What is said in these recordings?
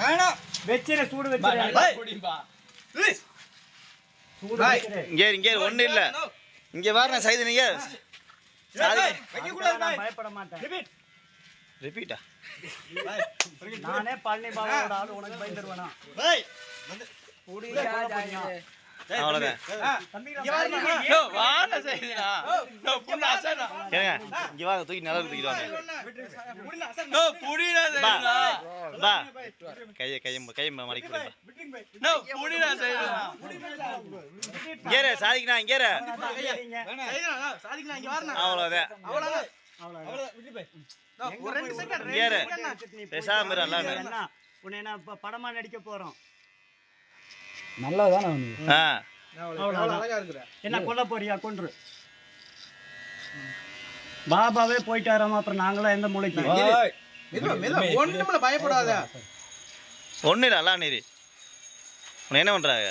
வேணாம். வச்சிரு சூடு வச்சிரு. சூடு இங்கே இங்கே இரு, ஒண்ணும் இல்ல. இங்க வாருங்க சைது நீங்க. பயப்பட மாட்டேன். ரிப்பீட்டா நானே பழனி பாபாவோட ஆளு உனக்கு பயந்துருவேனா? அவ்வளவுதான். தூக்கி நிலம் தூக்கிட்டு வாங்க. முடியல, அசன். பா பா. கைய கைய கைய பை. இங்கே சாதிக்கணா இங்கே நீ போய் பேசாம படமா நடிக்க போறோம். ஆ. அவ்வளவு அழகா இருக்கிற என்ன கொல்ல போறியா? கொன்று. பாபாவே போயிட்டாராமா அப்புறம் நாங்களாம் எந்த மூளைக்கு? ஒண்ணுமில்ல பயப்படாத. ஒன்றும் இல்லை அல்லா நீரி உன்னை என்ன பண்றாங்க?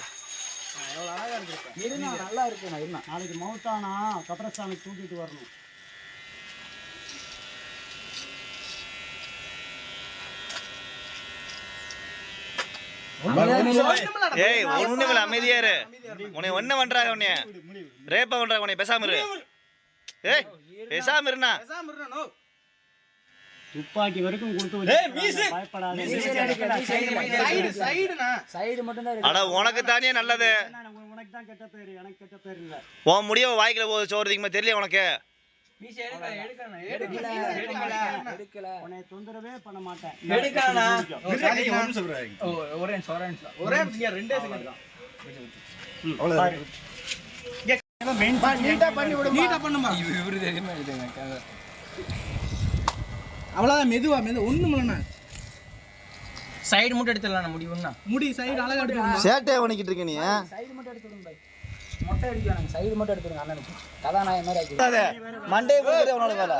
நாளைக்கு மௌத்தானா? கபரஸ்தானுக்கு தூக்கிட்டு வரணும். ஏய் ஒண்ணும் இல்லை அமைதியா இரு. உன்னை ஒன்ன பண்றாங்க உன்னைய. ரேப்பா பண்றாங்க உன்னை பேசாம இரு. ஏய் பேசாம இருண்ணா. துப்பாக்கி வரைக்கும் கொடுத்து ஏய், மீசு. வச்சிருக்காங்க. பயப்படாத. சைடு சைடுண்ணா. சைடு மட்டும் தான் அட உனக்கு தானே நல்லது. என்ன, உனக்கு- உனக்கு தான் கெட்ட பேரு எனக்கு கெட்ட பேர் இல்ல. உன் முடிய வாய்க்குல போகுது சோறுதிக்குமா தெரியல உனக்கு? உன்னை தொந்தரவே பண்ண மாட்டேன். ஒரு. ஒரே ரெண்டே செகண்ட் தான். பாரு. மெயின் நீட்டா பண்ணி விடு நீட்டா பண்ணுமா? இவரு தெரியுமா இது அவ்வளவுதான் மெதுவா மெதுவா. ஒண்ணும் இல்லைண்ணா. சைடு மட்டும் எடுத்துடலாம் முடிவுன்னா முடி சைடு அழகா எடுக்கணும் சேட்டை பண்ணிக்கிட்டு இருக்க நீ சைடு மட்டும் எடுத்துடுங்க பாய். மொட்டை அடிக்கணும். சைடு மட்டும் எடுத்துருங்க அண்ணனுக்கு. கதாநாயகம் மாதிரி ஆக்கி உனோட வேலை.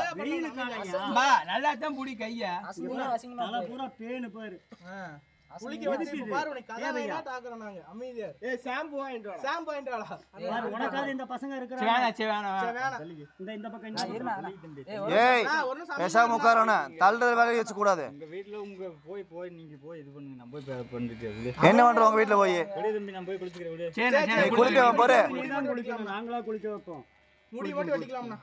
நல்லா தான் புடி கையா. அசிங்கமா அசிங்கமா பூரா பேனு பாரு. குளிக்க வச்சு பாரு உனக்கு கதை தாக்குறோம் நாங்க அமைதியா ஏ ஷாம்பு வாங்கிட்டு ஷாம்பு வாங்கிட்டு வாடா. பாரு உனக்காவது இந்த பசங்க இருக்கிறாங்க. இந்த இந்த பக்கம் இந்த. ஏய், பேசாம தள்ளுற வேலையை வச்சு கூடாது உங்க வீட்ல உங்க போய் போய் நீங்க போய் இது பண்ணுங்க. நான் போய் பண்ணிட்டு என்ன பண்ற உங்க வீட்டுல போய்? வெளிய தம்பி நான் போய் குளிச்சுக்கிறேன் விடு. சரி நீ சரி குளிக்க போற நீ தான் குளிக்கணும் நாங்களா குளிக்க வைப்போம். முடி மட்டும் விட்டுருங்க.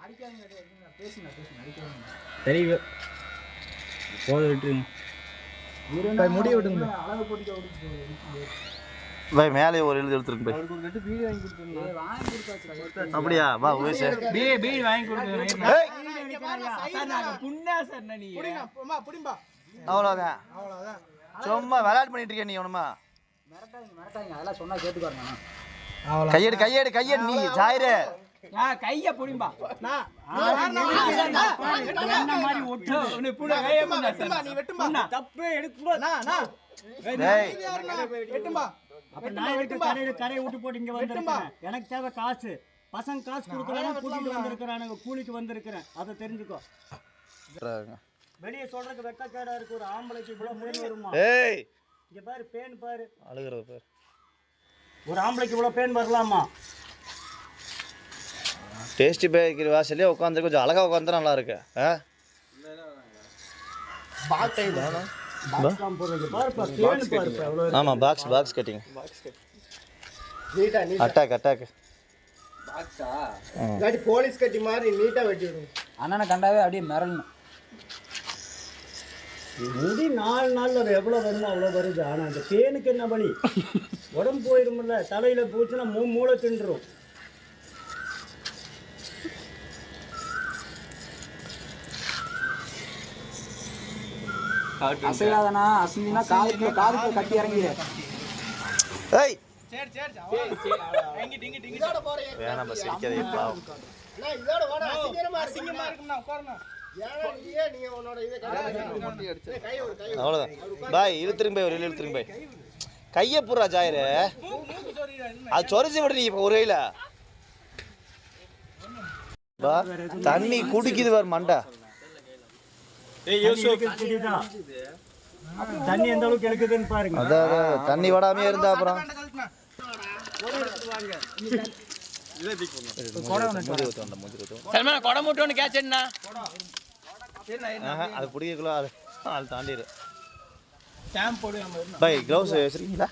முடி விட்டுங்க போய் மேலே ஒரு எழுதி எடுத்துருக்கு போய். கொடுத்தாச்சு. அப்படியா? வா உயசு பீ பீ வாங்கி கொடுங்க ஏய் புண்ணா சார் நீ. புடிங்க புடிம்பா. அவ்வளோதான் அவ்வளவுதான். சும்மா விளையாட்டு பண்ணிட்டு இருக்க நீ ஒண்ணுமா மிரட்டாங்க மிரட்டாங்க அதெல்லாம் சொன்னா கேட்டுக்காருங்க கையெடு கையெடு கையெடு நீ ஜாயிரு. கைய புடிம்பா. நான் தப்பே எடுக்க அப்ப கரையில கரையை விட்டு போட்டு இங்க வந்திருக்கேன் எனக்கு தேவை காசு. பசங்க காசு கொடுக்குறாங்க கூட்டிட்டு வந்திருக்கிறானுங்க கூலிக்கு வந்திருக்கிறேன். அதை தெரிஞ்சுக்கோ. வெளியே சொல்றதுக்கு வெக்கக்கேடா இருக்கு. ஒரு ஆம்பளைக்கு இவ்வளவு வருமா? ஏய்! இங்க பாரு பேன் பாரு. அழுகிறது பேர். ஒரு ஆம்பளைக்கு இவ்வளவு பேன் வரலாமா? டேஸ்டி பேக்கரி வாசல்லே உட்காந்து கொஞ்சம் அழகா உட்காந்து நல்லா இருக்கு. ஆ? பாக்ஸ்லாம் போடுறது. பாருப்பா பேன் பாருப்பா எவ்வளவு ஆமா box box cutting attack attack இல்லாட்டி போலீஸ் கட்டி மாதிரி நீட்டா வெட்டி விடுங்க அண்ணனை கண்டாவே அப்படியே மிரளணும். முடி நாலு நாள்ல அது எவ்வளவு வருமோ அவ்வளவு வருது. ஆனா அந்த பேனுக்கு என்ன வழி உடம்பு போயிரும்ல தலையில போச்சுன்னா மூ மூளை தின்றும். அசையாதனா அசைஞ்சினா காதுக்குள்ள காதுக்குள்ள கட்டி இறங்கிடு ஏய்! சரி சரி வேணாம் சிரிக்காதே பாவம். இதோட வாடா அசிங்கமா அசிங்கமா அவ்வளோதான் பாய் இழுத்துருங்க போய் ஒரு இழு இழுத்துருங்க போய். கையை புறா ஜாயிரு. அது சொரிச்சு விடு நீ இப்போ ஒரு கையில பா தண்ணி குடிக்குது பாரு மண்டை. தண்ணி எந்த அளவுக்கு பாருங்க. அதான் தண்ணி விடாமே இருந்தா அப்புறம். கொடை மூட்டு ஒன்று ஆஹா, அது பிடிக்கக்குள்ள அது அது தாண்டிடு. பை. க்ளவுஸ் வச்சிருக்கீங்களா.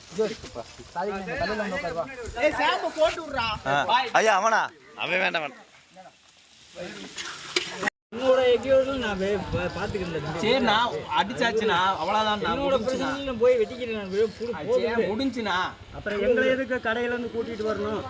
ஐயா அவனா? அவன் வேண்டாம் வேண்டாம் எக்கியோடு நான் வே- பா- பாத்துக்கிறேன் சரிண்ணா அடிச்சாச்சுண்ணா. அவ்வளவுதான் என்னோட பிரச்சனையில போய் வெட்டிக்கிறேன். முடிஞ்சுண்ணா. அப்புறம் எங்களை எதுக்கு கடையில இருந்து கூட்டிட்டு வரணும்?